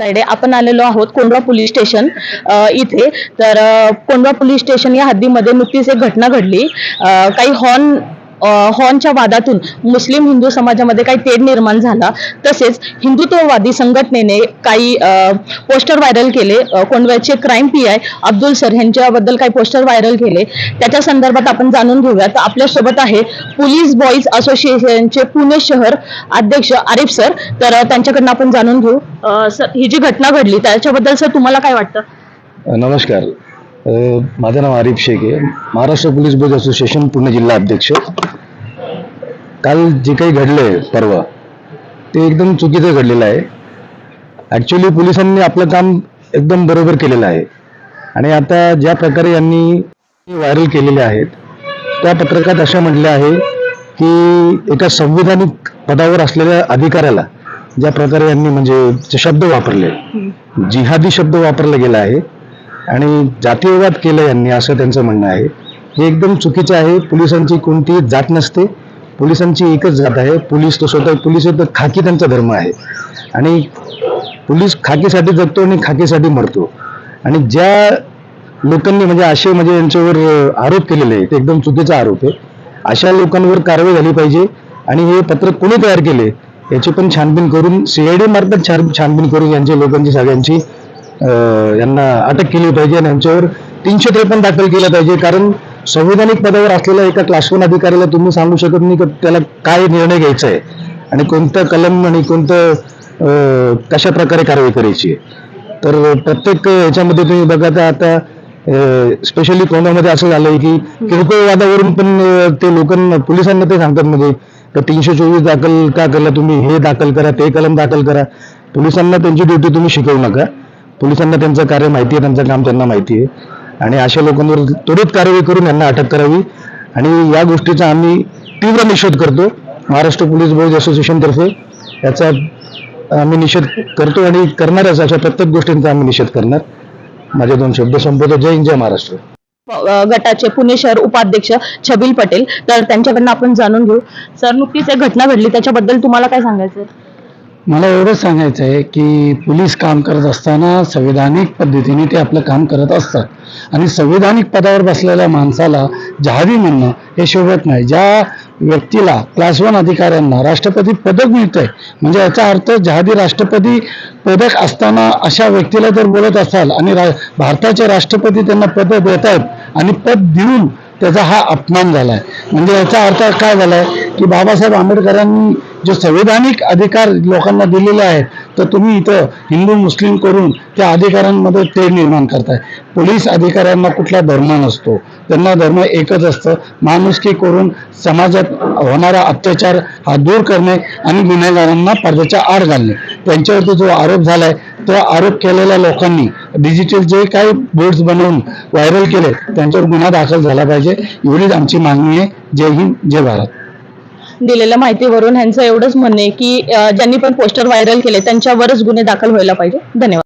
तायडे आपण आलेलो आहोत कोंढवा पोलीस स्टेशन इथे. तर कोंढवा पोलीस स्टेशन या हद्दीमध्ये नुकतीच एक घटना घडली. काही हॉर्न हॉर्नच्या वादातून मुस्लिम हिंदू समाजामध्ये काही तेढ निर्माण झाला. तसेच हिंदुत्ववादी संघटनेने काही पोस्टर व्हायरल केले. कोंडव्याचे crime P I Abdul sir यांच्याबद्दल काही पोस्टर व्हायरल केले. त्याच्या संदर्भात आपण जाणून घेऊया तर आपल्यासोबत आहे पोलीस बॉईज असोसिएशनचे पुणे शहर अध्यक्ष आरिफ सर. तर त्यांच्याकडनं आपण जाणून घेऊ. सर ही जी घटना घडली त्याच्याबद्दल सर तुम्हाला काय वाटतं? नमस्कार. माझं नाव आरिफ शेख आहे. Maharashtra police boys association Pune जिल्हा अध्यक्ष. काल जे काही घडलंय परवा ते एकदम चुकीचं घडलेलं आहे. ॲक्च्युली पोलिसांनी आपलं काम एकदम बरोबर केलेलं आहे. आणि आता ज्या प्रकारे यांनी व्हायरल केलेले आहेत त्या पत्रकात असं म्हटलं आहे की एका संविधानिक पदावर असलेल्या अधिकाऱ्याला ज्या प्रकारे यांनी म्हणजे शब्द वापरले जिहादी शब्द वापरला गेला आहे. आणि जातीयवाद केलं यांनी असं त्यांचं म्हणणं आहे. हे एकदम चुकीचं आहे. पोलिसांची कोणतीही जात नसते. पोलिसांची एकच जात आहे. पोलीस तो स्वतः पोलीस तर खाकी त्यांचा धर्म आहे. आणि पोलीस खाकीसाठी जगतो आणि खाकीसाठी मरतो. आणि ज्या लोकांनी म्हणजे असे म्हणजे यांच्यावर आरोप केलेले आहे ते एकदम चुकीचा आरोप आहे. अशा लोकांवर कारवाई झाली पाहिजे. आणि हे पत्र कोणी तयार केले याची पण छानबीन करून सीआयडी मार्फत छान छानबीन करून यांच्या लोकांची सगळ्यांची अं, यांना अटक केली पाहिजे आणि यांच्यावर तीनशे त्रेपन्न दाखल केलं पाहिजे. कारण संविधानिक पदावर असलेल्या एका क्लास अधिकाऱ्याला तुम्ही सांगू शकत नाही की त्याला काय निर्णय घ्यायचा आहे आणि कोणतं कलम आणि कोणतं कशा प्रकारे कारवाई करायची आहे? तर प्रत्येक याच्यामध्ये तुम्ही बघा तर आता स्पेशली कोणामध्ये असं झालंय की किरकोळ वादावरून पण ते लोकांना पोलिसांना ते सांगतात म्हणजे का तीनशे चोवीस दाखल का केला तुम्ही? हे दाखल करा ते कलम दाखल करा. पोलिसांना त्यांची ड्युटी तुम्ही शिकवू नका. पोलिसांना त्यांचं कार्य माहिती आहे त्यांचं काम त्यांना माहिती आहे. आणि अशा लोकांवर त्वरित कारवाई करून यांना अटक करावी. आणि या गोष्टीचा आम्ही तीव्र निषेध करतो. महाराष्ट्र पोलीस बोर्ड असोसिएशनतर्फे याचा आम्ही निषेध करतो आणि करणारच अशा प्रत्येक गोष्टींचा आम्ही निषेध करणार. माझे दोन शब्द संपवतो. जय हिंद जय महाराष्ट्र. गटाचे पुणे शहर उपाध्यक्ष छबिल पटेल. तर त्यांच्याकडनं आपण जाणून घेऊ. सर नुकतीच एक घटना घडली. त्याच्याबद्दल तुम्हाला काय सांगायचं मला एवढंच सांगायचं आहे की पोलीस काम करत असताना संविधानिक पद्धतीने ते आपलं काम करत असतात. आणि संविधानिक पदावर बसलेल्या माणसाला जहादी म्हणणं हे शोभत नाही. ज्या व्यक्तीला क्लास वन अधिकाऱ्यांना राष्ट्रपती पदक मिळतंय म्हणजे याचा अर्थ जहादी राष्ट्रपती पदक असताना अशा व्यक्तीला जर बोलत असाल आणि रा भारताचे राष्ट्रपती त्यांना पद देत आहेत आणि पद देऊन त्याचा हा अपमान झालाय. म्हणजे याचा अर्थ काय झालाय की बाबासाहेब आंबेडकरांनी जे संविधानिक अधिकार लोकांना दिलेले आहेत तर तुम्ही इथं हिंदू मुस्लिम करून त्या अधिकारांमध्ये ते निर्माण करताय. पोलीस अधिकाऱ्यांना कुठला धर्म नसतो. त्यांना धर्म एकच असतं. माणुसकी करून समाजात होणारा अत्याचार हा दूर करणे आणि गुन्हेगारांना पडद्याच्या आड घालणे. त्यांच्यावरती जो आरोप झालाय तो आरोप केलेल्या लोकांनी डिजिटल जे काही बोर्ड्स बनवून व्हायरल केले त्यांच्यावर गुन्हा दाखल झाला पाहिजे. एवढीच आमची मागणी आहे. जय हिंद जय भारत. दिलेल्या माहितीवरून ह्यांचं एवढंच म्हणणे की ज्यांनी पण पोस्टर व्हायरल केले त्यांच्यावरच गुन्हे दाखल व्हायला पाहिजे. धन्यवाद.